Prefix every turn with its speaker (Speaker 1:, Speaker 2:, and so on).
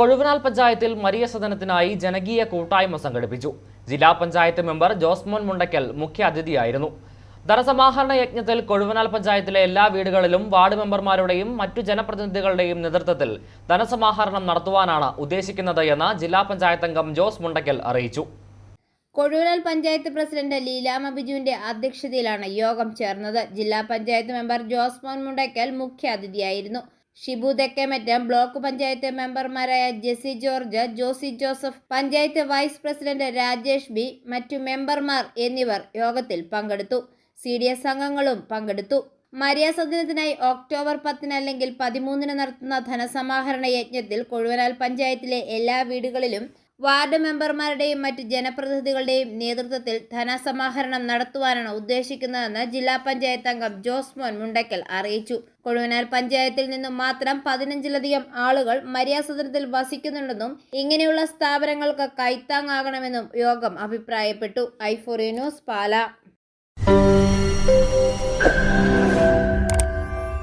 Speaker 1: കൊഴുവനാൽ പഞ്ചായത്തിൽ മരിയ സദനത്തിനായി ജനകീയ കൂട്ടായ്മ സംഘടിപ്പിച്ചു. ജില്ലാ പഞ്ചായത്ത് മെമ്പർ ജോസ്മോൻ മുണ്ടക്കൽ മുഖ്യ അതിഥിയായിരുന്നു. ധനസമാഹരണ യജ്ഞത്തിൽ കൊഴുവനാൽ പഞ്ചായത്തിലെ എല്ലാ വീടുകളിലും വാർഡ് മെമ്പർമാരുടെയും മറ്റു ജനപ്രതിനിധികളുടെയും നേതൃത്വത്തിൽ ധനസമാഹരണം നടത്തുവാനാണ് ഉദ്ദേശിക്കുന്നത് എന്ന് ജില്ലാ പഞ്ചായത്ത് അംഗം ജോസ് മുണ്ടക്കൽ അറിയിച്ചു.
Speaker 2: കൊഴുവനാൽ പഞ്ചായത്ത് പ്രസിഡന്റ് ലീലാമ ബിജുവിന്റെ അധ്യക്ഷതയിലാണ് യോഗം ചേർന്നത്. ജില്ലാ പഞ്ചായത്ത് മെമ്പർ ജോസ്മോൻ മുണ്ടയ്ക്കൽ മുഖ്യ അതിഥിയായിരുന്നു. ഷിബു തെക്കേമറ്റം ബ്ലോക്ക് പഞ്ചായത്ത് മെമ്പർമാരായ Jessy George Josy Joseph panchayat vice president Rajesh B മറ്റു മെമ്പർമാർ എന്നിവർ യോഗത്തിൽ പങ്കെടുത്തു. സി ഡി എസ് അംഗങ്ങളും പങ്കെടുത്തു. മരിയ സദനത്തിനായി ഒക്ടോബർ പത്തിന് അല്ലെങ്കിൽ പതിമൂന്നിന് നടത്തുന്ന ധനസമാഹരണ യജ്ഞത്തിൽ കൊഴുവനാൽ പഞ്ചായത്തിലെ എല്ലാ വീടുകളിലും വാർഡ് മെമ്പർമാരുടെയും മറ്റ് ജനപ്രതിനിധികളുടെയും നേതൃത്വത്തിൽ ധനസമാഹരണം നടത്തുവാനാണ് ഉദ്ദേശിക്കുന്നതെന്ന് ജില്ലാ പഞ്ചായത്ത് അംഗം ജോസ് മോൻ മുണ്ടക്കൽ അറിയിച്ചു. കൊഴുവനാൽ പഞ്ചായത്തിൽ നിന്നും മാത്രം പതിനഞ്ചിലധികം ആളുകൾ മര്യാസദനത്തിൽ വസിക്കുന്നുണ്ടെന്നും ഇങ്ങനെയുള്ള സ്ഥാപനങ്ങൾക്ക് കൈത്താങ്ങാകണമെന്നും യോഗം അഭിപ്രായപ്പെട്ടു. ഐഫോറി ന്യൂസ് പാല.